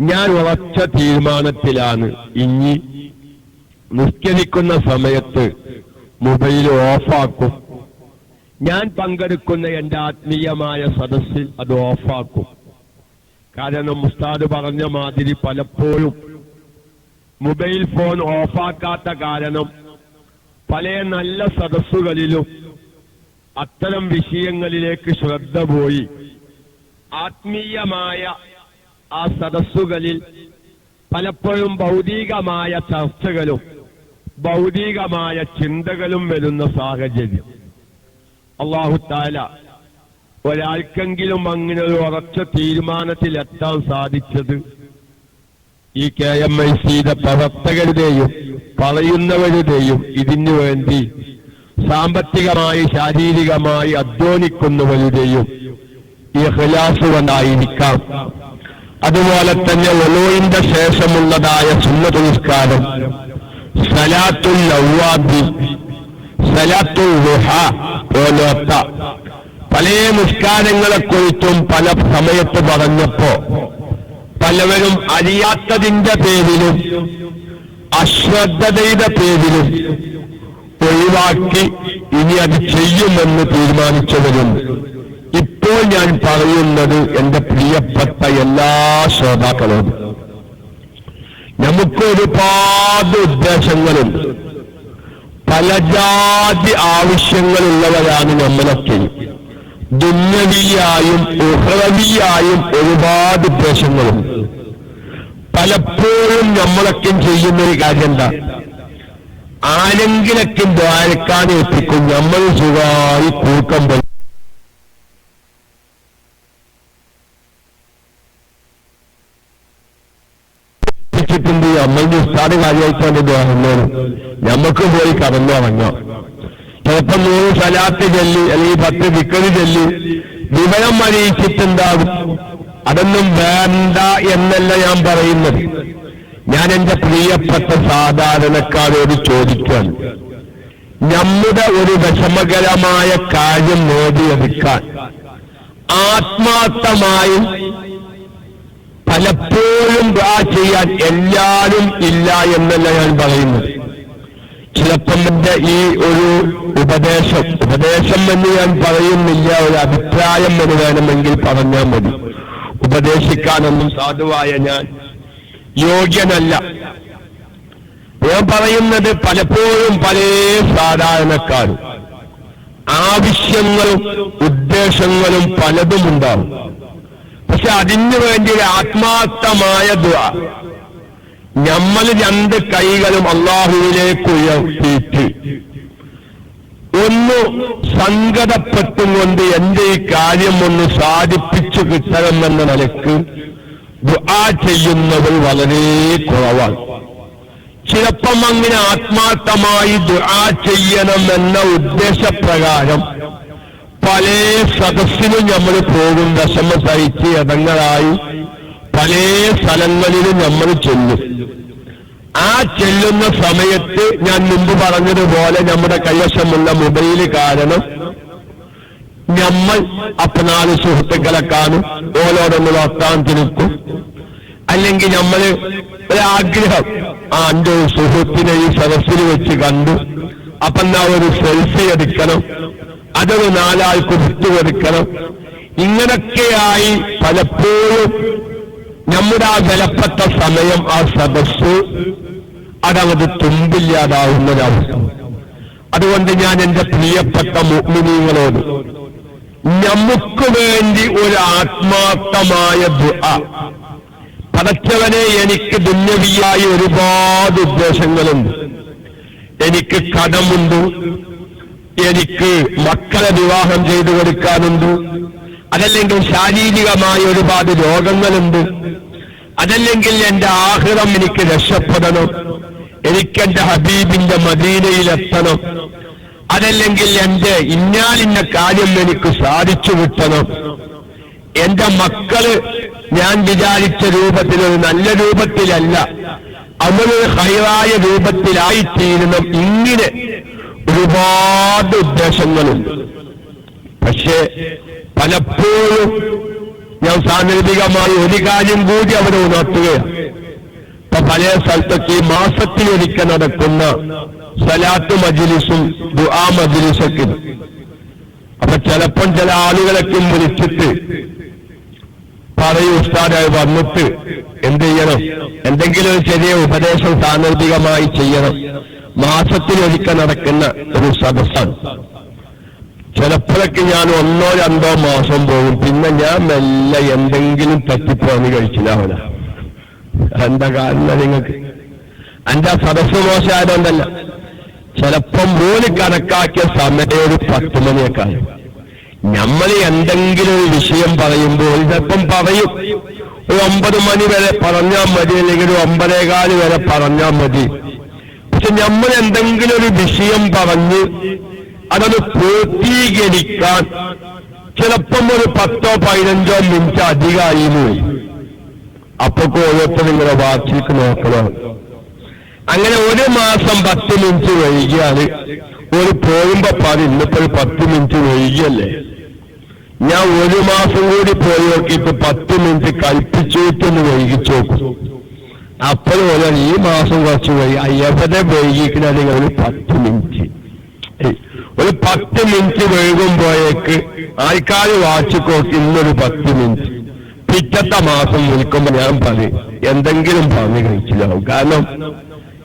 ഞാൻ ഉറച്ച തീരുമാനത്തിലാണ്. ഇനി നിസ്കരിക്കുന്ന സമയത്ത് മൊബൈൽ ഓഫാക്കും. ഞാൻ പങ്കെടുക്കുന്ന എന്റെ ആത്മീയമായ സദസ്സിൽ അത് ഓഫാക്കും. കാരണം മുസ്താദ് പറഞ്ഞ മാതിരി പലപ്പോഴും മൊബൈൽ ഫോൺ ഓഫാക്കാത്ത കാരണം പല നല്ല സദസ്സുകളിലും അത്തരം വിഷയങ്ങളിലേക്ക് ശ്രദ്ധ പോയി. ആത്മീയമായ ആ സദസ്സുകളിൽ പലപ്പോഴും ഭൗതികമായ ചർച്ചകളും ഭൗതികമായ ചിന്തകളും വരുന്ന സാഹചര്യം. അള്ളാഹു താല ഒരാൾക്കെങ്കിലും അങ്ങനെ ഒരു ഉറച്ച തീരുമാനത്തിലെത്താൻ സാധിച്ചത് ഈ കെ എം ഐ സിയുടെ പ്രവർത്തകരുടെയും പറയുന്നവരുടെയും ഇതിനു വേണ്ടി സാമ്പത്തികമായി ശാരീരികമായി അധ്വാനിക്കുന്നവരുടെയും ഈ ഖിലാസ് കൊണ്ടായിരിക്കാം അതുപോലെ തന്നെ ഒലോയിന്റെ ശേഷമുള്ളതായ സുന്നത്ത് നിസ്കാരം സലാത്തുൽ സലാത്തുൽ റുഹ പോലത്ത പല നിസ്കാരങ്ങളെക്കുറിച്ചും പല സമയത്ത് പറഞ്ഞപ്പോ പലവരും അറിയാത്തതിന്റെ പേരിലും അശ്രദ്ധതയുടെ പേരിലും ഒഴിവാക്കി ഇനി അത് ചെയ്യുമെന്ന് തീരുമാനിച്ചവരുണ്ട്. ഇപ്പോൾ ഞാൻ പറയുന്നത് എന്റെ പ്രിയപ്പെട്ട എല്ലാ ശ്രോതാക്കളും നമുക്ക് ഒരുപാട് ഉദ്ദേശങ്ങളുണ്ട് പല ജാതി ആവശ്യങ്ങളുള്ളവരാണ് നമ്മളൊക്കെ. ദുന്നവിയായും ഉഹ്രവിയായും ഒരുപാട് ഉദ്ദേശങ്ങളുണ്ട് പലപ്പോഴും നമ്മളൊക്കെ ചെയ്യുന്ന ഒരു കാര്യം എന്താ ആരെങ്കിലൊക്കെ ദ്വാരക്കാൻ എത്തിക്കും നമ്മൾ സുഖമായി കൂക്കം പോയി ിട്ടുണ്ട് നമ്മളുടെ ഉസ്താദ് കാര്യമായിട്ടാണ് ദ്വാരന്നത് നമുക്ക് പോയി കടന്നു ഇറങ്ങാം. ചിലപ്പോ മൂന്ന് സലാത്ത് ചെല്ലി അല്ലെങ്കിൽ പത്ത് വിക്കറി ചെല്ലി വിവരം അറിയിച്ചിട്ടുണ്ടാകും. അതൊന്നും വേണ്ട എന്നല്ല ഞാൻ പറയുന്നത്. ഞാൻ എന്റെ പ്രിയപ്പെട്ട സാധാരണക്കാരോട് ചോദിക്കാൻ നമ്മുടെ ഒരു വിഷമകരമായ കാര്യം നേടിയെടുക്കാൻ ആത്മാർത്ഥമായി പലപ്പോഴും ദ്വാ ചെയ്യാൻ എല്ലാവരും ഇല്ല എന്നല്ല ഞാൻ പറയുന്നത്. ചിലപ്പം എന്റെ ഈ ഒരു ഉപദേശം ഉപദേശം എന്ന് ഞാൻ പറയുന്നില്ല ഒരു അഭിപ്രായം എന്ന് വേണമെങ്കിൽ പറഞ്ഞാൽ മതി. ഉപദേശിക്കാനൊന്നും സാധുവായ ഞാൻ യോഗ്യനല്ല. ഞാൻ പറയുന്നത് പലപ്പോഴും പല സാധാരണക്കാരും. ആവശ്യങ്ങളും ഉദ്ദേശങ്ങളും പലതും ഉണ്ടാവും. പക്ഷെ അതിനു വേണ്ടി ഒരു ആത്മാർത്ഥമായ ദ്വ നമ്മൾ രണ്ട് കൈകളും അള്ളാഹുവിലേക്ക് ഉയർത്തിയിട്ട് ഒന്ന് സങ്കടപ്പെട്ടും കൊണ്ട് എന്റെ ഈ കാര്യം ഒന്ന് സാധിപ്പിച്ചു കിട്ടണമെന്ന നിലയ്ക്ക് ദുആ ചെയ്യുന്നവർ വളരെ കുറവാണ്. ചിലപ്പം അങ്ങനെ ആത്മാർത്ഥമായി ദുആ ചെയ്യണമെന്ന ഉദ്ദേശപ്രകാരം പല സദസ്സിലും നമ്മൾ പോകും വിഷമ സഹിച്ച് ഇടങ്ങളായി പല സ്ഥലങ്ങളിലും നമ്മൾ ചെല്ലും. ആ ചെല്ലുന്ന സമയത്ത് ഞാൻ മുമ്പ് പറഞ്ഞതുപോലെ നമ്മുടെ കൈവശമുള്ള മൊബൈൽ കാരണം നമ്മൾ അപ്പനാല് സുഹൃത്തുക്കളെ കാണും ഓരോടൊന്ന് വർത്താൻ തിരുക്കും. അല്ലെങ്കിൽ നമ്മൾ ഒരാഗ്രഹം ആ എന്റെ സുഹൃത്തിനെ ഈ സദസ്സിൽ വെച്ച് കണ്ടു. അപ്പൊ ഒരു സെൽഫി എടുക്കണം. അതൊരു കൊടുത്തു കൊടുക്കണം. ഇങ്ങനൊക്കെയായി പലപ്പോഴും നമ്മുടെ ആ വിലപ്പെട്ട സമയം ആ സദസ് അതങ്ങത് തുമ്പില്ലാതാവുന്നൊരവസ്ഥ. അതുകൊണ്ട് ഞാൻ എന്റെ പ്രിയപ്പെട്ട മുഗ്മിനീങ്ങളോട് നമുക്ക് വേണ്ടി ഒരു ആത്മാർത്ഥമായ പടച്ചവനെ എനിക്ക് ദുന്യവിയായി ഒരുപാട് ഉദ്ദേശങ്ങളുണ്ട്. എനിക്ക് കടമുണ്ട്. എനിക്ക് മക്കളെ വിവാഹം ചെയ്തു കൊടുക്കാനുണ്ട്. അതല്ലെങ്കിൽ ശാരീരികമായ ഒരുപാട് രോഗങ്ങളുണ്ട്. അതല്ലെങ്കിൽ എന്റെ ആഹൃതം എനിക്ക് രക്ഷപ്പെടണം. എനിക്കെന്റെ ഹബീബിന്റെ മദീനയിലെത്തണം അതല്ലെങ്കിൽ എന്റെ ഇന്നാലിന്ന കാര്യം എനിക്ക് സാധിച്ചു കിട്ടണം. എന്റെ മക്കൾ ഞാൻ വിചാരിച്ച രൂപത്തിൽ ഒരു നല്ല രൂപത്തിലല്ല. അവർ ഹൈറായ രൂപത്തിലായിത്തീരണം. ഇങ്ങനെ ഒരുപാട് ഉദ്ദേശങ്ങളുണ്ട് പക്ഷേ പലപ്പോഴും ഞാൻ സാങ്കേതികമായി ഒരു കാര്യം കൂടി അവരെ ഉണർത്തുകയാണ്. ഇപ്പൊ പല സ്ഥലത്തൊക്കെ ഈ മാസത്തിലൊരിക്കൽ നടക്കുന്ന സലാത്ത് മജിലിസും ദുആ മജിലിസൊക്കെ. അപ്പൊ ചിലപ്പം ചില ആളുകളൊക്കെ വിളിച്ചിട്ട് പറയൂ ഉസ്താദായി വന്നിട്ട് എന്ത് ചെയ്യണം? എന്തെങ്കിലും ഒരു ചെറിയ ഉപദേശം സാങ്കേതികമായി ചെയ്യണം. മാസത്തിലൊരിക്കൽ നടക്കുന്ന ഒരു സദസ്സാണ്. ചിലപ്പോഴൊക്കെ ഞാൻ ഒന്നോ രണ്ടോ മാസം പോകും. പിന്നെ ഞാൻ മെല്ലെ എന്തെങ്കിലും തട്ടിപ്പോന്ന് കഴിച്ചില്ലാവില്ല എന്താ കാരണം നിങ്ങൾക്ക്? എന്റെ സദസ് മോശമായതുകൊണ്ടല്ല. ചിലപ്പം മൂന്ന് കണക്കാക്കിയ സമയം ഒരു പത്ത് മണിയൊക്കെ നമ്മൾ എന്തെങ്കിലും ഒരു വിഷയം പറയുമ്പോൾ ചിലപ്പം പറയും. ഒരു ഒമ്പത് മണി വരെ പറഞ്ഞാൽ മതി അല്ലെങ്കിൽ ഒരു ഒമ്പതേകാൽ വരെ പറഞ്ഞാൽ മതി. പക്ഷെ നമ്മൾ എന്തെങ്കിലും ഒരു വിഷയം പറഞ്ഞ് അതത് പൂർത്തീകരിക്കാൻ ചിലപ്പം ഒരു പത്തോ പതിനഞ്ചോ മിനിറ്റ് അധികമായി എന്ന് വരും അപ്പൊ ഓരോരുത്തർ നിങ്ങളെ വാച്ചിക്ക് നോക്കണം. അങ്ങനെ ഒരു മാസം പത്ത് മിനിറ്റ് വൈകിയാണ്. ഒരു പോയുമ്പോ പാതി ഇന്നിപ്പോ ഒരു പത്ത് മിനിറ്റ് വൈകിയല്ലേ? ഞാൻ ഒരു മാസം കൂടി പോയി നോക്കിയിട്ട് പത്ത് മിനിറ്റ് കൽപ്പിച്ചിട്ടൊന്ന് വൈകിച്ചു നോക്കും അപ്പോഴും ഓരോ ഈ മാസം കുറച്ച് വൈകി അയ്യപ്പനെ വൈകിക്കണമെങ്കിൽ ഒരു പത്ത് മിനിറ്റ്. ഒരു പത്ത് മിനിറ്റ് വൈകുമ്പോഴേക്ക് ആൾക്കാർ വാച്ച് നോക്കി ഇന്നൊരു പത്ത് മിനിറ്റ്. പിറ്റത്തെ മാസം വിളിക്കുമ്പോ ഞാൻ പറയും എന്തെങ്കിലും പറഞ്ഞു കഴിച്ചില്ലാവും. കാരണം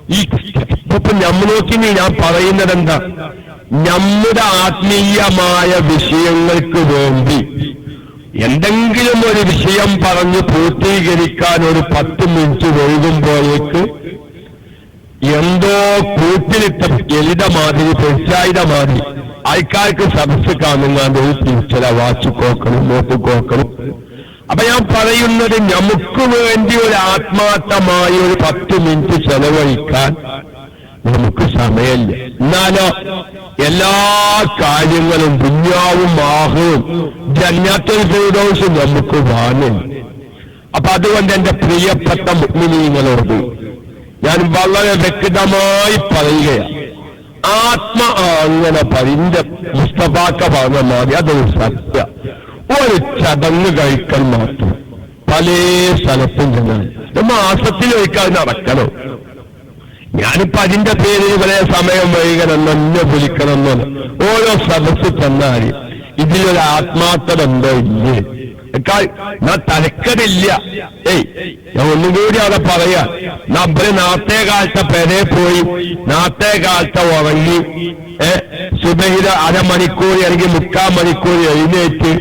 ഈ ഇപ്പൊ നമ്മൾക്ക് ഞാൻ പറയുന്നത് എന്താ നമ്മുടെ ആത്മീയമായ വിഷയങ്ങൾക്ക് വേണ്ടി എന്തെങ്കിലും ഒരു വിഷയം പറഞ്ഞ് പൂർത്തീകരിക്കാൻ ഒരു പത്ത് മിനിറ്റ് വൈകുമ്പോഴേക്ക് എന്തോ കൂട്ടിലിട്ട എലിത മാതിരി പെരുച്ചായുധ മാതിരി ആൾക്കാർക്ക് സദസ് കാണുന്നാണ്ട് ഒരു തിരിച്ചല വാച്ച് കോക്കണം നോക്ക് കോക്കണം. അപ്പൊ ഞാൻ പറയുന്നത് നമുക്ക് വേണ്ടി ഒരു ആത്മാർത്ഥമായ ഒരു പത്ത് മിനിറ്റ് ചെലവഴിക്കാൻ നമുക്ക് സമയമില്ല എന്നാലോ എല്ലാ കാര്യങ്ങളും ദുഞ്ഞാവും ആഹവും ജന്യാത്തിൽ ഫിറോസും നമുക്ക് വാങ്ങും. അപ്പൊ അതുകൊണ്ട് എന്റെ പ്രിയപ്പെട്ട മുഗ്മിനീങ്ങളോട് ഞാൻ വളരെ വ്യക്തമായി പറയുകയാണ്. ആത്മ അങ്ങനെ പരിന്റെ മുസ്തഫാക്ക പറഞ്ഞ മാതിരി അതൊരു സത്യ. ഒരു ചടങ്ങ് കഴിക്കൽ മാത്രം. പല സ്ഥലത്തും ചെന്നാൽ. മാസത്തിൽ ഒരിക്കൽ നടക്കണം. ഞാനിപ്പോ അതിന്റെ പേരിൽ ഇവരെ സമയം വൈകണം എന്നെ വിളിക്കണമെന്ന് ഓരോ സദസ് ചെന്നാൽ ഇതിലൊരു ആത്മാർത്ഥത ഉണ്ടോ ഇല്ലേ തലക്കടില്ല. ഏയ് ഞാൻ ഒന്നും കൂടി അവിടെ പറയാ. നമ്മൾ നാത്തേ കാലത്തെ പെരെ പോയി നാത്തേ കാലത്തെ ഉറങ്ങി ഏ സുബഹിത അരമണിക്കൂർ അല്ലെങ്കിൽ മുക്കാൽ മണിക്കൂർ എഴുന്നേറ്റ്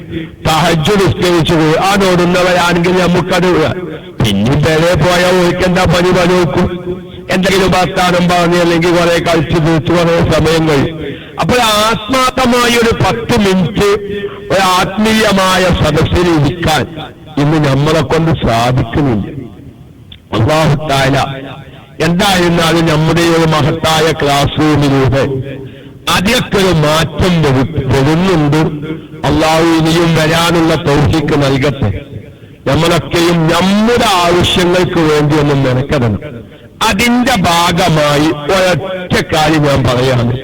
തഹജ് നിസ്കരിച്ചു പോയി. ആ നോടുന്നവരാണെങ്കിൽ നമുക്കത് പിന്നെ പെരെ പോയാൽ ഒരിക്കെന്താ പണി? പണി നോക്കും. എന്തെങ്കിലും വർത്താനം പറഞ്ഞ് അല്ലെങ്കിൽ കുറെ കഴിച്ചു തീർച്ചു കുറെ സമയം കഴിയും അപ്പോൾ ആത്മാർത്ഥമായ ഒരു പത്ത് മിനിറ്റ് ഒരു ആത്മീയമായ സദസ്സിൽ ഇരിക്കാൻ ഇന്ന് നമ്മളെ കൊണ്ട് സാധിക്കുന്നില്ല. അള്ളാഹുത്തായ എന്തായിരുന്നാലും നമ്മുടെ ഒരു മഹത്തായ ക്ലാസ് റൂമിലൂടെ അതിലൊക്കെ ഒരു മാറ്റം വരു- വരുന്നുണ്ട്. അള്ളാഹു ഇനിയും വരാനുള്ള തൗഹിക്ക് നൽകട്ടെ. നമ്മളൊക്കെയും നമ്മുടെ ആവശ്യങ്ങൾക്ക് വേണ്ടി ഒന്ന് മെനക്കെടണം. അതിന്റെ ഭാഗമായി ഒരൊറ്റ കാര്യം ഞാൻ പറയാണ്.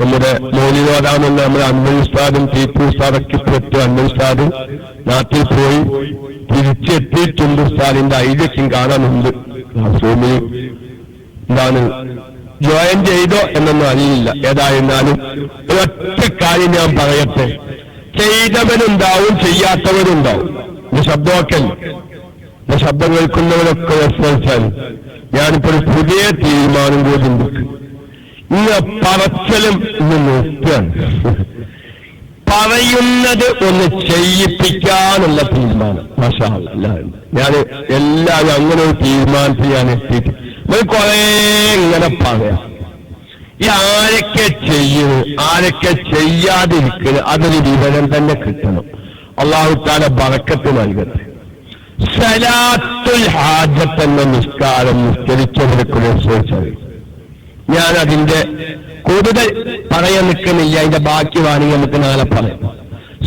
നമ്മുടെ മോലിനോടാണെന്ന് നമ്മുടെ അന്വയിസ്ഥാനും ടീപ്പു ഉസ്താദൊക്കെ പെട്ടു അന്വയിസ്ഥാനും നാട്ടിൽ പോയി തിരിച്ചെത്തിയിട്ടുണ്ട്. ഉസ്താദിന്റെ ഐതിഹ്യം കാണാനുണ്ട്. റൂമിൽ എന്താണ്? ജോയിൻ ചെയ്തോ എന്നൊന്നും അറിയില്ല. ഏതായിരുന്നാലും ഒരൊറ്റ കാര്യം ഞാൻ പറയട്ടെ. ചെയ്തവനുണ്ടാവും ചെയ്യാത്തവനുണ്ടാവും. ശബ്ദമൊക്കെ ശബ്ദം കേൾക്കുന്നവരൊക്കെ വിശ്വസിച്ചാൽ ഞാനിപ്പോ ഒരു പുതിയ തീരുമാനം കൂടി ഇന്ന് പറച്ചലും ഇന്ന് നോക്കുകയാണ്. പറയുന്നത് ഒന്ന് ചെയ്യിപ്പിക്കാനുള്ള തീരുമാനം. മാഷാ അല്ലാ ഞാൻ എല്ലാവരും അങ്ങനെ ഒരു തീരുമാനത്തിൽ ഞാൻ എത്തിയിട്ട് നമ്മൾ കുറെ ഇങ്ങനെ പറയാം. ഈ ആരൊക്കെ ചെയ്യുന്നു ആരൊക്കെ ചെയ്യാതിരിക്കുന്നു അതൊരു വിവരം തന്നെ കിട്ടണം. അള്ളാഹു താല ബറക്കത്ത് നൽകട്ടെ. സലാത്തുൽ ഹാജത്ത് എന്ന നിസ്കാരം നിസ്കരിച്ചവർക്കുള്ള സൂചന ഞാൻ അതിന്റെ കൂടുതൽ പറയാൻ നിൽക്കുന്നില്ല അതിന്റെ ബാക്കി വേണമെങ്കിൽ നമുക്ക് നാളെ പറയാം.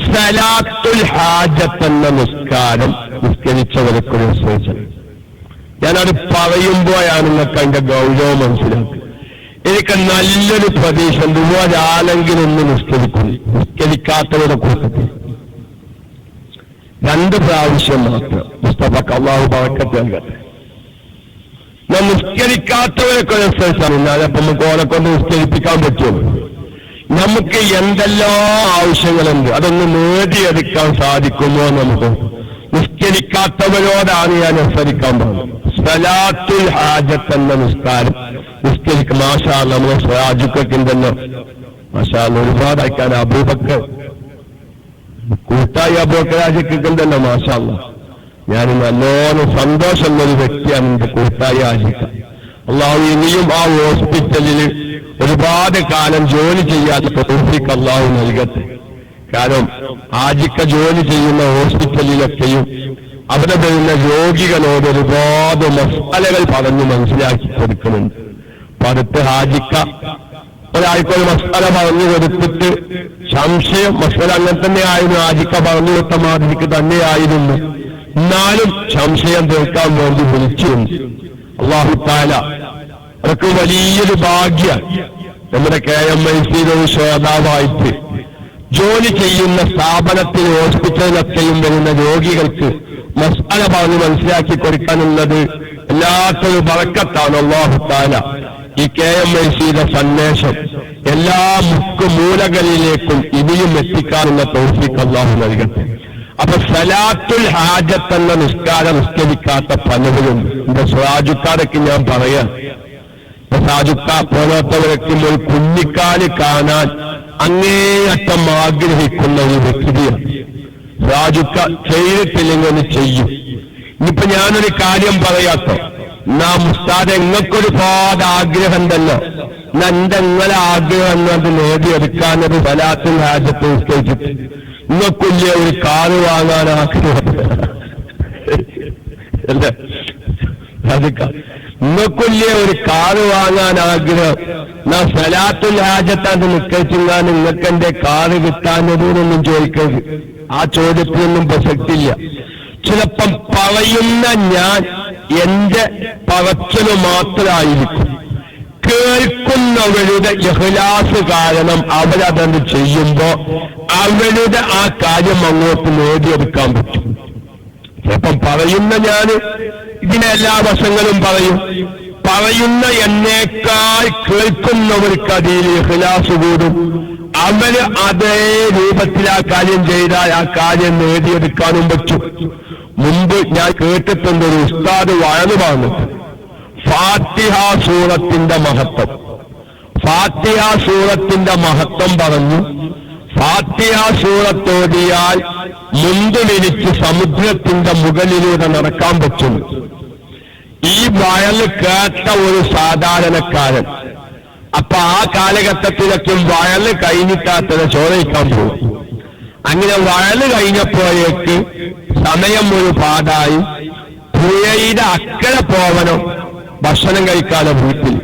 സലാത്തുൽ ഹാജത്ത് എന്ന നിസ്കാരം നിസ്കരിച്ചവർക്കുള്ള സൂചന ഞാനത് പറയുമ്പോഴാണ് നിങ്ങൾക്ക് അതിന്റെ ഗൗരവം മനസ്സിലാക്കുക. എനിക്ക് നല്ലൊരു പ്രതീക്ഷ ഒരാളെങ്കിലും ഒന്ന് നിസ്കരിക്കുന്നു നിസ്കരിക്കാത്തവരുടെ കൂട്ടത്തിൽ. രണ്ട് പ്രാവശ്യം മാത്രം. മുസ്തഫക്ക് അള്ളാഹു പറക്കത്ത് നൽകട്ടെ. ഞാൻ നിസ്കരിക്കാത്തവരൊക്കെ അനുസരിച്ചാണ് എന്നാലപ്പം നമുക്ക് ഓനെ കൊണ്ട് നിസ്കരിപ്പിക്കാൻ പറ്റുള്ളൂ നമുക്ക് എന്തെല്ലാം ആവശ്യങ്ങളുണ്ട്? അതൊന്ന് നേടിയെടുക്കാൻ സാധിക്കുമോ നമുക്ക് നിസ്കരിക്കാത്തവരോടാണ് ഞാൻ അനുസരിക്കാൻ പോകുന്നത്. സലാത്തുൽ ഹാജത്ത് എന്ന നിസ്കാരം നിസ്കരിക്കും. മാഷാ നമ്മുടെ തന്നെ മാഷാ ഒരുപാട് അയക്കാൻ അബൂബക്കർ കൂട്ടായി അബൂബക്കരാജിക്കുണ്ടല്ലോ മാഷാല്ല ഞാൻ നല്ലോണം സന്തോഷമുള്ള ഒരു വ്യക്തിയാണ് എന്റെ കൂട്ടായി ആശിക്ക. അള്ളാഹു ഇനിയും ആ ഹോസ്പിറ്റലിൽ ഒരുപാട് കാലം ജോലി ചെയ്യാത്ത തോഫിക്ക് അള്ളാഹു നൽകട്ടെ. കാരണം ആജിക്ക ജോലി ചെയ്യുന്ന ഹോസ്പിറ്റലിലൊക്കെയും അവിടെ വരുന്ന രോഗികളോട് ഒരുപാട് മസാലകൾ പറഞ്ഞു മനസ്സിലാക്കി കൊടുക്കുന്നുണ്ട്. അപ്പൊ അടുത്ത് ഹാജിക്ക ഒരാൾക്കൊരു മസ്തല പറഞ്ഞു കൊടുത്തിട്ട് സംശയം മസ്തല അങ്ങനെ തന്നെ ആയിരുന്നു ആജിക്ക പറഞ്ഞു കൊടുത്ത മാതിരിക്ക് തന്നെയായിരുന്നു. എന്നാലും സംശയം തീർക്കാൻ വേണ്ടി വിളിച്ചിരുന്നു. അള്ളാഹു താല അതൊക്കെ വലിയൊരു ഭാഗ്യ. നമ്മുടെ കെ എം ഐ സിയിലൊരു ശ്രോതാവായിട്ട് ജോലി ചെയ്യുന്ന സ്ഥാപനത്തിൽ ഹോസ്പിറ്റലിലൊക്കെയും വരുന്ന രോഗികൾക്ക് മസാല പറഞ്ഞ് മനസ്സിലാക്കി കൊടുക്കാനുള്ളത് എല്ലാത്തൊരു പറക്കത്താണ് അള്ളാഹു താല ഈ കെ എം ഐ സിയുടെ സന്ദേശം എല്ലാ മുക്ക് മൂലകളിലേക്കും ഇനിയും എത്തിക്കാനുള്ള തോഫിക്ക് അള്ളാഹു നൽകട്ടെ. അപ്പൊ സലാത്തുൽ ഹാജത്ത് എന്ന നിസ്കാരം നിസ്കരിക്കാത്ത പലവരും എന്റെ സ്വാജുക്കാരൊക്കെ ഞാൻ പറയാം. സാജുക്ക പോലത്തവരൊക്കെ ഒരു കുഞ്ഞിക്കാൽ കാണാൻ അങ്ങേയറ്റം ആഗ്രഹിക്കുന്ന ഒരു വ്യക്തിയാണ്. രാജുക്ക ചെയ്തിട്ടില്ലെങ്കിൽ ചെയ്യും. ഇനിയിപ്പൊ ഞാനൊരു കാര്യം പറയാട്ടോ. നാം ഉസ്താദ് എങ്ങൾക്കൊരുപാട് ആഗ്രഹം തന്നെ നന്ദങ്ങളെ ആഗ്രഹം അത് നേടിയെടുക്കാനൊരു ഫലാത്തിൽ രാജ്യത്ത് നിസ്കരിച്ചിട്ട് ഇങ്ങക്കുല്ല ഒരു കാറ് വാങ്ങാൻ ആഗ്രഹം അല്ലേ? ഒരു കാറ് വാങ്ങാൻ ആഗ്രഹം. നാ സലാത്തുൽ ഹാജത്താണ്ട് നിൽക്കാൻ നിങ്ങൾക്ക് എന്റെ കാറ് കിട്ടാനതിനൊന്നും ചോദിക്കരുത്. ആ ചോദ്യത്തിനൊന്നും പ്രസക്തിയില്ല. ചിലപ്പം പറയുന്ന ഞാൻ എന്റെ പറച്ചൽ മാത്രമായിരിക്കും. കേൾക്കുന്നവരുടെ ഇഹ്ലാസ് കാരണം അവരതത് ചെയ്യുമ്പോ അവരുടെ ആ കാര്യം അങ്ങോട്ട് നേടിയെടുക്കാൻ പറ്റും. ചിലപ്പം പറയുന്ന ഞാൻ ഇതിനെ എല്ലാ വശങ്ങളും പറയും. പറയുന്ന എന്നേക്കാൾ കേൾക്കുന്നവർക്ക് അതിൽ ഇഹ്ലാസ് കൂടും. അവർ അതേ രൂപത്തിൽ ആ കാര്യം ചെയ്താൽ ആ കാര്യം നേടിയെടുക്കാനും പറ്റും. മുമ്പ് ഞാൻ കേട്ടിട്ടുണ്ട് ഒരു ഉസ്താദ് വഴന്നു പറഞ്ഞിട്ട് ഫാത്തിഹ സൂറത്തിന്റെ മഹത്വം. ഫാത്തിഹ സൂറത്തിന്റെ മഹത്വം പറഞ്ഞു. ഫാത്തിഹ സൂറത്തോടിയാൽ മുമ്പ് സമുദ്രത്തിന്റെ മുകളിലൂടെ നടക്കാൻ പറ്റും. ഈ വയൽ കേട്ട ഒരു സാധാരണക്കാരൻ. അപ്പൊ ആ കാലഘട്ടത്തിലൊക്കെ വയൽ കഴിഞ്ഞിട്ടാത്തത് ചോദിക്കാൻ പോകും അങ്ങനെ വഴൽ കഴിഞ്ഞപ്പോഴേക്ക് സമയം ഒരു പാടായി. പുഴയുടെ അക്കരെ പോവണം. ഭക്ഷണം കഴിക്കാതെ വീട്ടിൽ.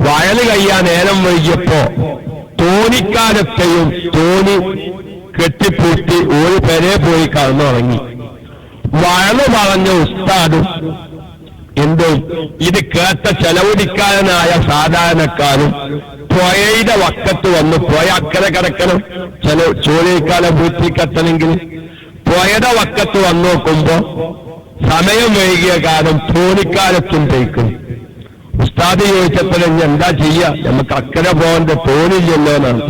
വയൽ കഴിയാൻ നേരം വൈകിയപ്പോ തോണിക്കാലത്തെയും തോണി കെട്ടിപ്പൂട്ടി ഒരു പെരെ പോയി കടന്നുറങ്ങി വയൽ പറഞ്ഞ ഉസ്താദും എന്തും ഇത് കേട്ട ചെലവഴിക്കാരനായ സാധാരണക്കാരും പുഴയുടെ വക്കത്ത് വന്ന്. പുഴ അക്കരെ കിടക്കണം. ചില ചോലിക്കാലം വീട്ടിൽ കത്തണമെങ്കിൽ. പുഴയുടെ വക്കത്ത് വന്നു നോക്കുമ്പോ സമയം വൈകിയ കാലം തോണിക്കാലത്തും തേക്കും. ഉസ്താദ് ചോദിച്ചപ്പോൾ എന്താ ചെയ്യുക നമുക്ക് അക്കരെ പോകേണ്ട തോണില്ലല്ലോ എന്നാണ്.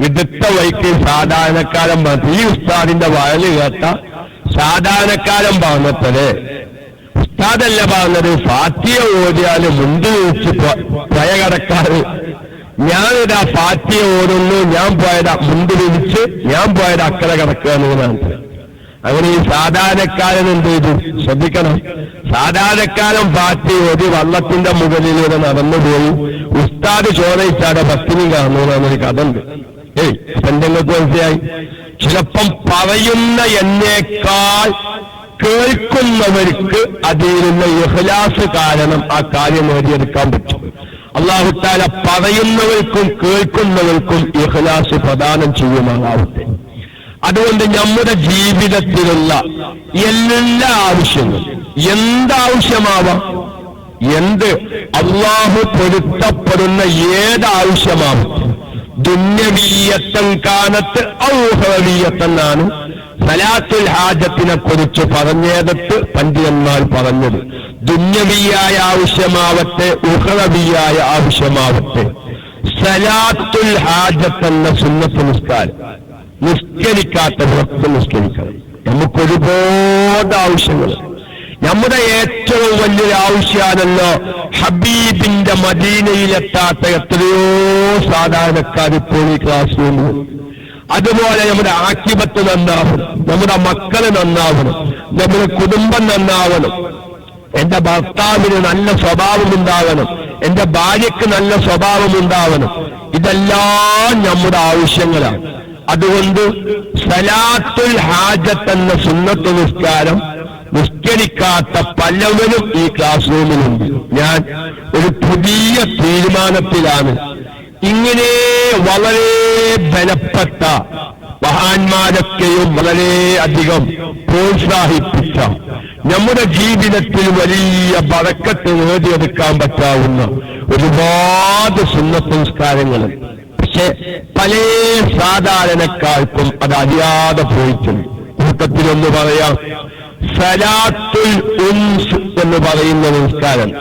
വിദഗ്ധ വൈക്ക് സാധാരണക്കാരൻ പറഞ്ഞു ഈ ഉസ്താദിന്റെ വയൽ കേട്ട സാധാരണക്കാരൻ പറഞ്ഞപ്പോഴേ ഉസ്താദല്ല പറഞ്ഞത്? ഫാത്തിയ ഓടിയാൽ മുണ്ട് വെച്ച് പയ കടക്കാറ്. ഞാനിതാ പാറ്റിയെ ഓടുന്നു ഞാൻ പോയതാ മുണ്ട് വിരിച്ച് ഞാൻ പോയത് അക്കരെ എന്നുള്ളതാണ് അങ്ങനെ ഈ സാധാരണക്കാരൻ എന്ത് ചെയ്തു? ശ്രദ്ധിക്കണം. സാധാരണക്കാരൻ പാറ്റി ഒരു വള്ളത്തിന്റെ മുകളിലൂടെ നടന്നുപോയി ഉസ്താദ് ചോദയിച്ചാടെ ഭക്തിനി കാണുന്നു എന്നൊരു കഥ ഉണ്ട് ഏയ് എന്തെങ്കിലും മനസ്സിലായി? ചിലപ്പം പറയുന്ന എന്നേക്കാൾ കേൾക്കുന്നവർക്ക് അതിലുള്ള ഇഹ്ലാസ് കാരണം ആ കാര്യം നേടിയെടുക്കാൻ പറ്റും. അള്ളാഹുത്താല പറയുന്നവർക്കും കേൾക്കുന്നവർക്കും ഇഹ്ലാസ് പ്രദാനം ചെയ്യുമാറാവട്ടെ. അതുകൊണ്ട് നമ്മുടെ ജീവിതത്തിലുള്ള എല്ലാ ആവശ്യങ്ങളും എന്താവശ്യമാവാം? എന്ത്? അള്ളാഹു പൊരുത്തപ്പെടുന്ന ഏതാവശ്യമാവട്ടെ ദുന്യവീയത്തൻ കാലത്ത് ഔഹവീയത്തെന്നാണ് സലാത്തുൽ ഹാജത്തിനെ കുറിച്ച് പറഞ്ഞേതത്ത് പണ്ഡിതന്മാർ പറഞ്ഞത്. ദുന്യവിയായ ആവശ്യമാവട്ടെ ഉഹറവിയായ ആവശ്യമാവട്ടെ. സലാത്തുൽ ഹാജത്ത് എന്ന സുന്നത്ത് നിസ്കാരം. നിസ്കരിക്കാത്ത ഭക്ത നിസ്കരിക്കണം. നമുക്കൊരുപാട് ആവശ്യങ്ങൾ. നമ്മുടെ ഏറ്റവും വലിയൊരു ആവശ്യമാണല്ലോ ഹബീബിന്റെ മദീനയിലെത്താത്ത എത്രയോ സാധാരണക്കാർ ഇപ്പോൾ ഈ ക്ലാസ് റൂമിൽ അതുപോലെ നമ്മുടെ ആക്കിപത്ത് നന്നാവണം നമ്മുടെ മക്കൾ നന്നാവണം നമ്മുടെ കുടുംബം നന്നാവണം. എന്റെ ഭർത്താവിന് നല്ല സ്വഭാവം ഉണ്ടാവണം എന്റെ ഭാര്യയ്ക്ക് നല്ല സ്വഭാവം ഉണ്ടാവണം ഇതെല്ലാം നമ്മുടെ ആവശ്യങ്ങളാണ്. അതുകൊണ്ട് സലാത്തുൽ ഹാജത്ത് എന്ന സുന്നത്ത് നിസ്കാരം നിസ്കരിക്കാത്ത പലവരും ഈ ക്ലാസ് റൂമിലുണ്ട് ഞാൻ ഒരു പുതിയ തീരുമാനത്തിലാണ്. ഇങ്ങനെ വളരെ ബലപ്പെട്ട മഹാന്മാരൊക്കെയും വളരെ അധികം പ്രോത്സാഹിപ്പിച്ച നമ്മുടെ ജീവിതത്തിൽ വലിയ പഴക്കത്ത് നേടിയെടുക്കാൻ പറ്റാവുന്ന ഒരുപാട് സുന്ന സംസ്കാരങ്ങൾ പക്ഷെ പല സാധാരണക്കാർക്കും അത് അറിയാതെ പോയിട്ടുണ്ട്. കൂട്ടത്തിലൊന്ന് പറയാം. സലാത്തുൽ ഉംസ് എന്ന് പറയുന്ന സംസ്കാരം.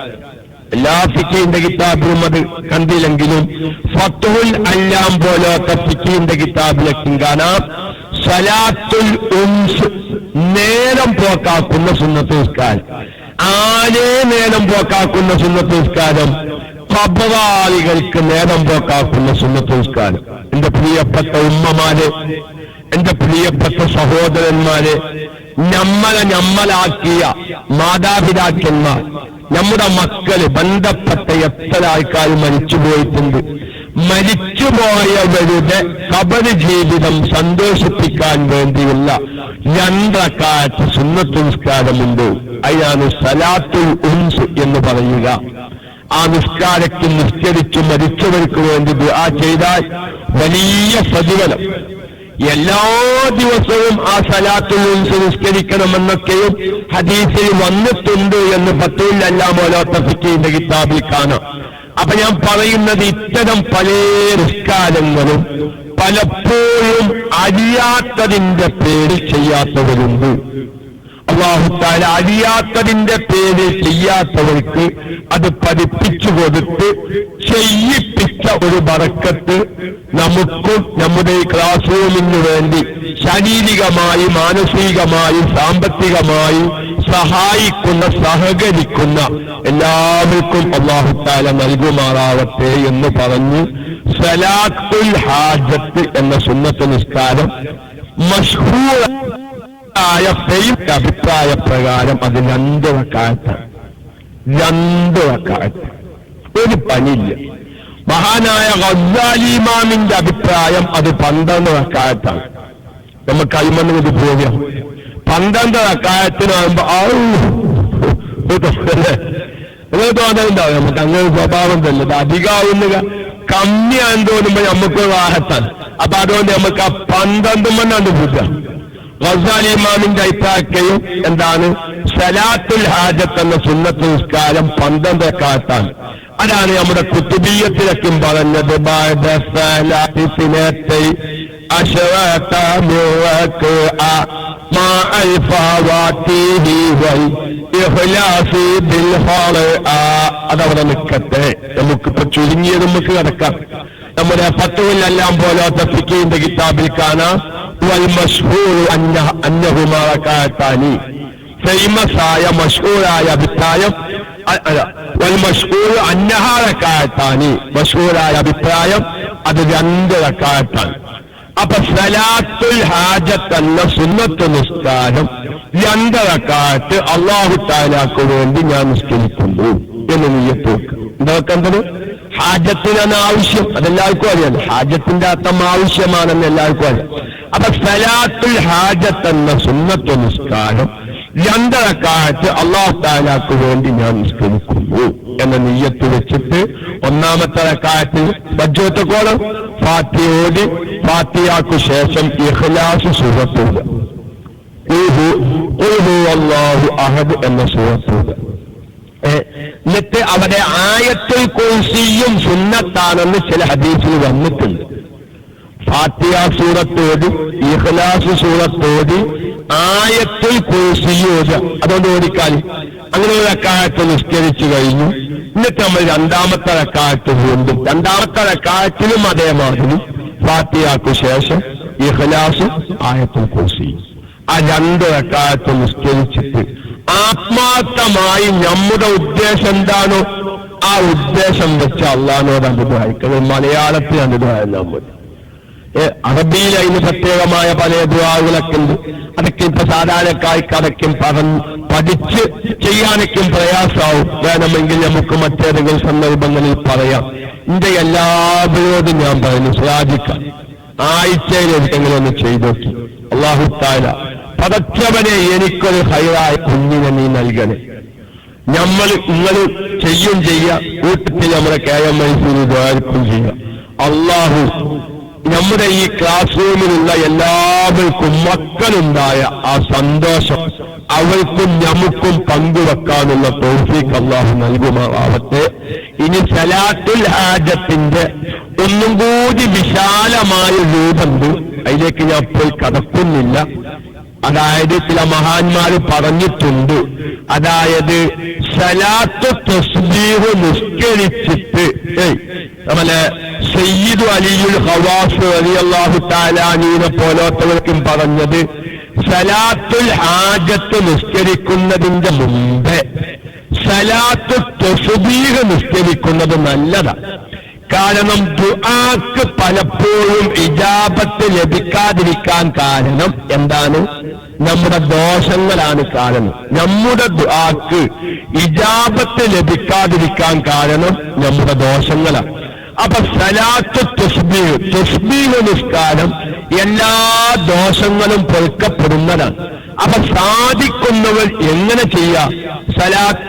എല്ലാ ഫിക്കിന്റെ കിതാബിലും അത് കണ്ടില്ലെങ്കിലും ഫത്തുൽ അല്ലാം പോലത്തെ ഫിക്കിന്റെ കിതാബിലേക്കും കാണാം. സലാത്തുൽ ഉംസ് നേരം പോക്കാക്കുന്ന സുന്നത്ത് നിസ്കാരം. ആരേ നേരം പോക്കാക്കുന്ന സുന്നത്ത് നിസ്കാരം? പബവാളികൾക്ക് നേരം പോക്കാക്കുന്ന സുന്നത്ത് നിസ്കാരം. എന്റെ പ്രിയപ്പെട്ട ഉമ്മമാര് എന്റെ പ്രിയപ്പെട്ട സഹോദരന്മാരെ നമ്മളെ നമ്മളാക്കിയ മാതാപിതാക്കന്മാർ നമ്മുടെ മക്കൾ ബന്ധപ്പെട്ട എത്ര ആൾക്കാർ മരിച്ചു പോയിട്ടുണ്ട് മരിച്ചുപോയവരുടെ കബര് ജീവിതം സന്തോഷിപ്പിക്കാൻ വേണ്ടിയുള്ള രണ്ടക്കാലത്ത് സുന്നത്ത് നിസ്കാരമുണ്ട്. അതിനാണ് സലാത്തുൽ ഉൻസ് എന്ന് പറയുക. ആ നിസ്കാരത്തിൽ നിസ്കരിച്ചു മരിച്ചവർക്ക് വേണ്ടി ആ ചെയ്താൽ വലിയ പ്രതിഫലം എല്ലാ ദിവസവും ആ സലാത്തിൽ നിന്ന് നിസ്കരിക്കണമെന്നൊക്കെയും ഹദീസിൽ വന്നിട്ടുണ്ട് എന്ന് പത്തൂല്ലല്ലാ മോലോത്ത ഫിക്കിന്റെ കിതാബിൽ കാണാം. അപ്പൊ ഞാൻ പറയുന്നത് ഇത്തരം പല നിസ്കാരങ്ങളും പലപ്പോഴും അറിയാത്തതിന്റെ പേര് ചെയ്യാത്തവരുണ്ട്. അള്ളാഹുത്താല അറിയാത്തതിന്റെ പേര് ചെയ്യാത്തവർക്ക് അത് പഠിപ്പിച്ചു കൊടുത്ത് ചെയ്യിപ്പിച്ച ഒരു ബറക്കത്ത് നമുക്കും നമ്മുടെ ക്ലാസ് റൂമിന് വേണ്ടി ശാരീരികമായി മാനസികമായി സാമ്പത്തികമായി സഹായിക്കുന്ന സഹകരിക്കുന്ന എല്ലാവർക്കും അള്ളാഹുത്താല നൽകുമാറാവട്ടെ എന്ന് പറഞ്ഞു. സലാത്തുൽ ഹാജത്ത് എന്ന സുന്നത്ത് നിസ്കാരം മഷ്ഹൂർ അഭിപ്രായ പ്രകാരം അത് രണ്ട് വക്കാലത്ത് രണ്ട് വക്കാലത്ത് ഒരു പണിയില്ല. മഹാനായ ഗസാലിമാമിന്റെ അഭിപ്രായം അത് പന്ത്രണ്ട് വക്കാലത്താണ് നമുക്ക് അയിമന്ന് ഇത് പോവുകയാണ് പന്ത്രണ്ട് വക്കാലത്തിനാകുമ്പോ നിങ്ങൾ തോന്നുന്നുണ്ടാവും നമുക്ക് അങ്ങനെ സ്വഭാവം തന്നെ. ഇത് കമ്മിയാൻ തോന്നുമ്പോ നമുക്ക് വാഹത്താണ് അപ്പൊ അതുകൊണ്ട് നമുക്ക് ആ പന്ത്രണ്ട് മണ്ണാണ്ട് പൂജ ഗസാലി ഇമാമിന്റെ അഭിപ്രായക്കയും എന്താണ്? സലാത്തുൽ ഹാജത്ത് എന്ന സുന്നത്ത് നിസ്കാരം പന്ത്രണ്ട് കാത്താണ് അതാണ് നമ്മുടെ കുത്തുബീയത്തിലൊക്കെയും പറഞ്ഞത് അതവിടെ നിൽക്കട്ടെ. നമുക്കിപ്പോ ചുരുങ്ങിയത് നമുക്ക് കിടക്കാം. നമ്മുടെ പത്തുവിലെല്ലാം പോലാത്ത ഫിക്കിന്റെ കിതാബിൽ കാണാം. വൽ മഷ്ഹൂർ അന്ന അന്നഹുമാ റകഅത്താനി ഫേമസ് ആയ മഷ്ഹൂറായ അഭിപ്രായം അ- മഷൂറായ അഭിപ്രായം അത് രണ്ട് അപ്പൊ സലാത്തുൽ ഹാജത്ത് സുന്നത്ത് നിസ്കാരം രണ്ട് റകഅത്ത് അള്ളാഹു താലാക്ക് വേണ്ടി ഞാൻ നിസ്കരിക്കുന്നു എന്ന് നീയത്ത് എന്താ കണ്ടത് ഹാജത്തിനാണ് ആവശ്യം. അതെല്ലാവർക്കും അറിയാം. ഹാജത്തിന്റെ അർത്ഥം ആവശ്യമാണെന്ന് എല്ലാവർക്കും അറിയാം. അപ്പൊ സലാത്തുൽ ഹാജത്ത് എന്ന സുന്നത്വ നിസ്കാരം രണ്ടരക്കാലത്ത് അള്ളാഹു താലാക്ക് വേണ്ടി ഞാൻ നിസ്കരിക്കുന്നു എന്ന നെയ്യത്ത് വെച്ചിട്ട് ഒന്നാമത്തെ റക്കാലത്ത് ബജ്ജോത്തക്കോളം ഫാത്തിയോട് ഫാത്തിയാക്കു ശേഷം ഇഹ്ലാസ് സുഹത്തുക അള്ളാഹു അഹദ് എന്ന സുഹത്തുക എന്നിട്ട് അവിടെ ആയത്തിൽ കുൽസിയും സുന്നത്താണെന്ന് ചില ഹദീസിൽ വന്നിട്ടുണ്ട്. ഫാത്തിയ സൂറത്തോടി ഇഹ്ലാസ് സൂറത്തോടി ആയത്തിൽ കുറിസിയോജ അതുകൊണ്ട് ഓടിക്കാൻ അങ്ങനെ ഒരു അക്കാലത്ത് നിസ്കരിച്ചു കഴിഞ്ഞു. എന്നിട്ട് നമ്മൾ രണ്ടാമത്തെ അക്കാലത്ത് വീണ്ടും രണ്ടാമത്തെ അക്കാലത്തിലും അതേമാതിരി ഫാത്തിയാക്കു ശേഷം ഇഹ്ലാസും ആയത്തുൽ കുറിസി ആ രണ്ട് അക്കാലത്ത് നിസ്കരിച്ചിട്ട് ആത്മാർത്ഥമായി നമ്മുടെ ഉദ്ദേശം എന്താണോ? ആ ഉദ്ദേശം വെച്ച് അള്ളഹാനോട് അനുഭവിക്കുന്നത് മലയാളത്തിൽ അനുഭവം മതി. അറബിയിൽ അതിന് പ്രത്യേകമായ പല ദുവാകളൊക്കെ ഉണ്ട്. അതൊക്കെ ഇപ്പൊ സാധാരണക്കാർക്ക് അതൊക്കെ പറഞ്ഞ് പഠിച്ച് ചെയ്യാനൊക്കെ പ്രയാസമാവും. വേണമെങ്കിൽ നമുക്ക് മറ്റേതെങ്കിലും സന്ദർഭങ്ങളിൽ പറയാം. എന്റെ എല്ലാവരോടും ഞാൻ പറയുന്നു. സ്വാധിക്കാം ആഴ്ചയിൽ എന്തെങ്കിലും ഒന്ന് ചെയ്തു നോക്കി അള്ളാഹു താല പടച്ചവനെ എനിക്കൊരു ഹൈറായ കുഞ്ഞിനെ നീ നൽകണേ. നമ്മൾ നിങ്ങൾ ചെയ്യും ചെയ്യുക കൂട്ടത്തിൽ നമ്മുടെ കെ എം ഐ സി ദ്വാരക്കും ചെയ്യുക അള്ളാഹു നമ്മുടെ ഈ ക്ലാസ് റൂമിലുള്ള എല്ലാവർക്കും മക്കളുണ്ടായ ആ സന്തോഷം അവർക്കും നമുക്കും പങ്കുവെക്കാനുള്ള തോഫീക്ക് അള്ളാഹു നൽകുമാറാവട്ടെ. ഇനി സലാത്തുൽ ഹാജത്തിന്റെ ഒന്നും കൂടി വിശാലമായ രൂപമുണ്ട്. അതിലേക്ക് ഞാൻ പോയി കടക്കുന്നില്ല. അതായത് ചില മഹാന്മാർ പറഞ്ഞിട്ടുണ്ട്. അതായത് സലാത്ത് തസ്ബീഹ് നിസ്കരിച്ചിട്ട് നമ്മളെ സയ്യിദ് അലിയുൽ ഹവാസ് അലി അള്ളാഹു താലാനീനെ പോലോത്തവർക്കും പറഞ്ഞത് സലാത്തുൽ ഹാജത്ത് നിസ്കരിക്കുന്നതിന്റെ മുമ്പേ സലാത്ത് തസ്ബീഹ് നിസ്കരിക്കുന്നത് നല്ലതാണ്. കാരണം ദുആക്ക് പലപ്പോഴും ഇജാബത്ത് ലഭിക്കാതിരിക്കാൻ കാരണം എന്താണ്? നമ്മുടെ ദോഷങ്ങളാണ് കാരണം. നമ്മുടെ ദുആക്ക് ഇജാബത്ത് ലഭിക്കാതിരിക്കാൻ കാരണം നമ്മുടെ ദോഷങ്ങളാണ്. അപ്പൊ സലാത്ത് തുസ്ബീഹ് തുസ്ബീഹ് നിസ്കാരം എല്ലാ ദോഷങ്ങളും പൊറുക്കപ്പെടുന്നതാണ്. അപ്പൊ സാധിക്കുന്നവർ എങ്ങനെ ചെയ്യാം? സലാത്ത്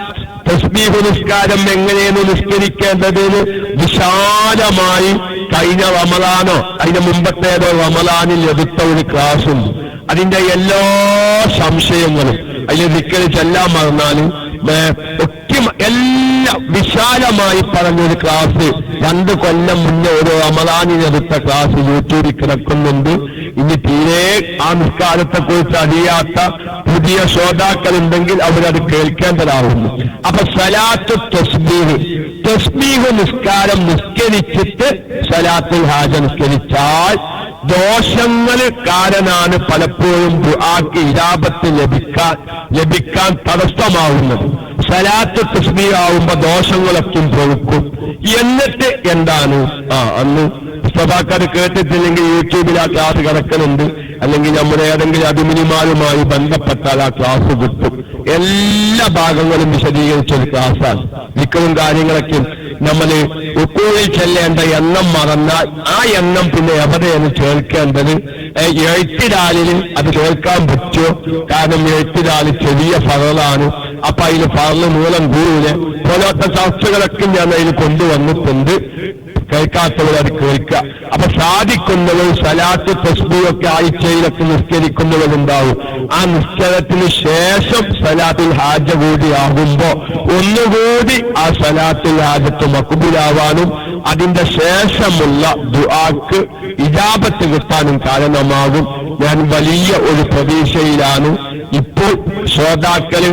തസ്ബീഹ് നിസ്കാരം എങ്ങനെയാണ് നിസ്കരിക്കേണ്ടതെന്ന് വിശാലമായി കഴിഞ്ഞ റമലാനോ അതിന് മുമ്പത്തേതോ റമലാനിൽ എടുത്ത ഒരു ക്ലാസ് ഉണ്ട് അതിന്റെ എല്ലാ സംശയങ്ങളും അതിൽ ചെല്ലാൻ മറന്നാലും ഒക്കെ എല്ലാം വിശാലമായി പറഞ്ഞൊരു ക്ലാസ് രണ്ട് കൊല്ലം മുന്നേ ഒരു അമലാനിനെടുത്ത ക്ലാസ് യൂട്യൂബിൽ കിടക്കുന്നുണ്ട്. ഇനി തീരെ ആ നിസ്കാരത്തെ കുറിച്ച് അറിയാത്ത പുതിയ ശ്രോതാക്കളുണ്ടെങ്കിൽ അവരത് കേൾക്കേണ്ടതാവുന്നു. അപ്പൊ സലാത്ത് തസ്ബീഹ്. തസ്ബീഹ് നിസ്കാരം നിസ്കരിച്ചിട്ട് സലാത്തുൽ ഹാജ നിസ്കരിച്ചാൽ ദോഷങ്ങൾ കാരനാണ് പലപ്പോഴും ദുആക്ക് ഇജാബത്ത് ലഭിക്കാൻ ലഭിക്കാൻ തടസ്സമാവുന്നത്. സലാത്ത് തസ്ബീഹാവുമ്പോ ദോഷങ്ങളൊക്കെ പൊറുക്കും. എന്നിട്ട് എന്താണ്? ആ അന്ന് സഭാക്കാർ കേട്ടിട്ടില്ലെങ്കിൽ യൂട്യൂബിൽ ആ ക്ലാസ് കിടക്കുന്നുണ്ട് അല്ലെങ്കിൽ നമ്മുടെ ഏതെങ്കിലും അഭിമുനിമാരുമായി ബന്ധപ്പെട്ടാൽ ആ ക്ലാസ് കിട്ടും. എല്ലാ ഭാഗങ്ങളും വിശദീകരിച്ച ഒരു ക്ലാസ്സാണ് മിക്കവും കാര്യങ്ങളൊക്കെ നമ്മൾ ഉക്കൂളിൽ ചെല്ലേണ്ട എണ്ണം മറന്ന ആ എണ്ണം പിന്നെ എവിടെയാണ് ചേർക്കേണ്ടത്? എഴുത്തിരാലിൽ അത് ചേർക്കാൻ പറ്റുമോ? കാരണം എഴുത്തിരാൽ ചെറിയ ഫറലാണ്. അപ്പൊ അതിൽ ഫറൽ മൂലം കൂടുതൽ പോലത്തെ ചർച്ചകളൊക്കെ ഞാൻ അതിൽ കൊണ്ടുവന്നിട്ടുണ്ട്. കേൾക്കാത്തവർ അത് കേൾക്കുക. അപ്പൊ സാധിക്കുന്നവർ സലാത്ത് തസ്ബിയൊക്കെ ആഴ്ചയിലൊക്കെ നിസ്കരിക്കുന്നവരുണ്ടാവും ആ നിസ്കാരത്തിന് ശേഷം സലാത്തിൽ ഹാജ കൂടിയാകുമ്പോ ഒന്നുകൂടി ആ സലാത്തിൽ ഹാജത്ത് മക്കുബിലാവാനും അതിന്റെ ശേഷമുള്ള ദുആക്ക് ഇജാബത്ത് കിട്ടാനും കാരണമാകും. ഞാൻ വലിയ ഒരു പ്രതീക്ഷയിലാണ്. ഇപ്പോൾ ശ്രോതാക്കൾ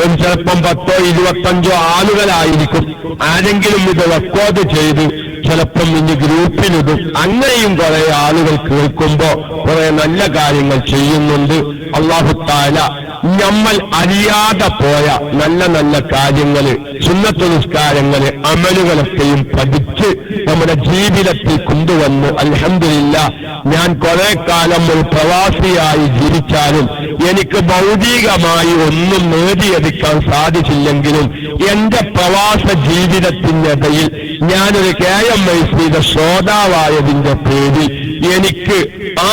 ഒരു ചിലപ്പം പത്തോ ഇരുപത്തഞ്ചോ ആളുകളായിരിക്കും. ആരെങ്കിലും ഇത് റെക്കോർഡ് ചെയ്ത് ചിലപ്പം ഇനി ഗ്രൂപ്പിലിടും. അങ്ങനെയും കുറെ ആളുകൾ കേൾക്കുമ്പോ കുറെ നല്ല കാര്യങ്ങൾ ചെയ്യുന്നുണ്ട്. അള്ളാഹുത്താല നമ്മൾ അറിയാതെ പോയ നല്ല നല്ല കാര്യങ്ങൾ സുന്നത്ത് നിസ്കാരങ്ങൾ അമലുകളൊക്കെയും പഠിച്ച് നമ്മുടെ ജീവിതത്തിൽ കൊണ്ടുവന്നു. അൽഹംദുലില്ല ഞാൻ കുറെ കാലം ഒരു പ്രവാസിയായി ജീവിച്ചാലും എനിക്ക് ഭൗതികമായി ഒന്നും നേടിയെടുക്കാൻ സാധിച്ചില്ലെങ്കിലും എന്റെ പ്രവാസ ജീവിതത്തിനിടയിൽ ഞാനൊരു കെ എം ഐ സിയുടെ ശ്രോതാവായതിന്റെ പേരിൽ എനിക്ക്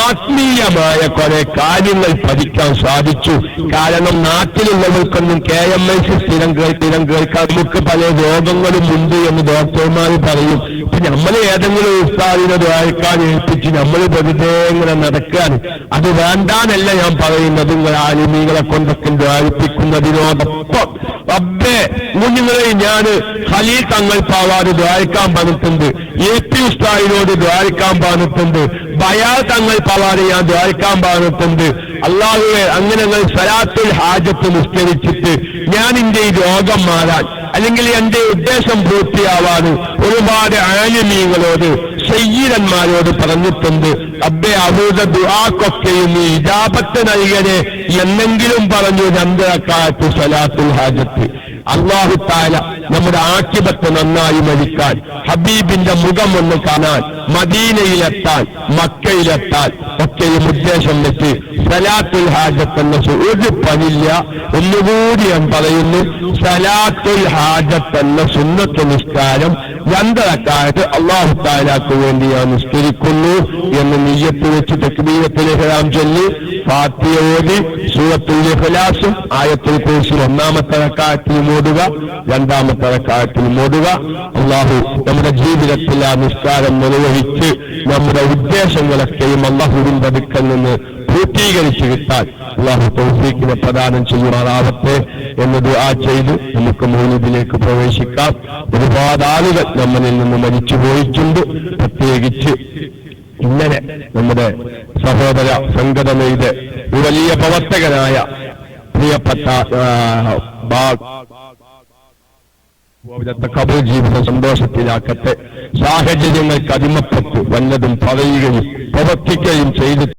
ആത്മീയമായ കുറെ കാര്യങ്ങൾ പഠിക്കാൻ സാധിച്ചു. കാരണം നാട്ടിലുള്ളവർക്കൊന്നും കെ എം ഐ സി സ്ഥിരം സ്ഥിരം കേൾക്കാൻ നമുക്ക് പല രോഗങ്ങളും ഉണ്ട് എന്ന് ഡോക്ടർമാർ പറയും. നമ്മൾ ഏതെങ്കിലും ഉസ്താദിനെ ദ്വാരക്കാൻ ഏൽപ്പിച്ച് നമ്മൾ വെറുതെ ഇങ്ങനെ നടക്കാൻ അത് വേണ്ടാനല്ല ഞാൻ പറയുന്നത്. നിങ്ങൾ ആലിമീകളെ കൊണ്ടൊക്കെ ദ്വാരിപ്പിക്കുന്നതിനോടൊപ്പം റബ്ബേ കുഞ്ഞുങ്ങളെ ഞാൻ ഹലീ തങ്ങൾ പാവാട് ദ്വാരിക്കാൻ പറഞ്ഞിട്ടുണ്ട്. എ പി ഉസ്താദിനോട് ദ്വാരിക്കാൻ പറഞ്ഞിട്ടുണ്ട് ബയാ തങ്ങൾ പവാറ് ഞാൻ ദ്വാരിക്കാൻ പറഞ്ഞിട്ടുണ്ട് അള്ളാഹുവെ അങ്ങനെ ഞങ്ങൾ സലാത്തുൽ ഹാജത്ത് നിസ്കരിച്ചിട്ട് ഞാൻ എന്റെ ഈ രോഗം മാറാൻ അല്ലെങ്കിൽ എന്റെ ഉദ്ദേശം പൂർത്തിയാവാനും ഒരുപാട് ആലിമീങ്ങളോട് സയ്യിദന്മാരോട് പറഞ്ഞിട്ടുണ്ട്. അബ്ബെ അവരുടെ ദുആക്കൊക്കെയും നീ ഇജാബത്ത് നൽകണേ എന്നെങ്കിലും പറഞ്ഞു രണ്ടരക്കാലത്ത് സലാത്തുൽ ഹാജത്ത്. അള്ളാഹു താല നമ്മുടെ ആക്കിപത്ത് നന്നായി മരിക്കാൻ ഹബീബിന്റെ മുഖം ഒന്ന് കാണാൻ മദീനയിലെത്താൻ മക്കയിലെത്താൻ ഒക്കെയും ഉദ്ദേശം വെച്ച് സലാത്തുൽ ഹാജത്ത് എന്ന ഒരു പണില്ല ഒന്നുകൂടി ഞാൻ പറയുന്നു സലാത്തുൽ ഹാജത്ത് എന്ന സുന്നത്ത് നിസ്കാരം രണ്ടരക്കാലത്ത് അള്ളാഹു താലാക്ക് വേണ്ടി ഞാൻ നിസ്കരിക്കുന്നു എന്ന് നെയ്യത്ത് വെച്ച് തക്ബീരത്തിൽ ഹലാം ചൊല്ലി ഫാത്തിയ ഓതി സൂറത്തുൽ ഇഖ്ലാസും ആയത്തിൽ കുർസി ഒന്നാമത്തെ റക്കാത്തിൽ മോടുക രണ്ടാമത്തെ റക്കാത്തിൽ മോടുക അള്ളാഹു നമ്മുടെ ജീവിതത്തിൽ ആ നിസ്കാരം നിർവഹിച്ച് നമ്മുടെ ഉദ്ദേശങ്ങളൊക്കെയും അള്ളാഹുവിന്റെ അടുക്കൽ നിന്ന് പൂർത്തീകരിച്ചു കിട്ടാൻ അള്ളാഹു തൗഫീഖിനെ പ്രദാനം ചെയ്യുമാറാവട്ടെ എന്ന് ദുആ ചെയ്ത് നമുക്ക് മൗലിദിലേക്ക് പ്രവേശിക്കാം. ഒരുപാട് ആളുകൾ നമ്മളിൽ നിന്ന് മരിച്ചു പോയിട്ടുണ്ട്. പ്രത്യേകിച്ച് ഇന്നലെ നമ്മുടെ സഹോദര സംഘടനയുടെ വലിയ പ്രവർത്തകനായ പ്രിയപ്പെട്ട ആ, അവിടുത്തെ കബർ ജീവിതം സന്തോഷത്തിലാക്കട്ടെ. സാഹചര്യങ്ങൾക്ക് അടിമപ്പെട്ട് വല്ലതും പറയുകയും പ്രവർത്തിക്കുകയും ചെയ്ത്.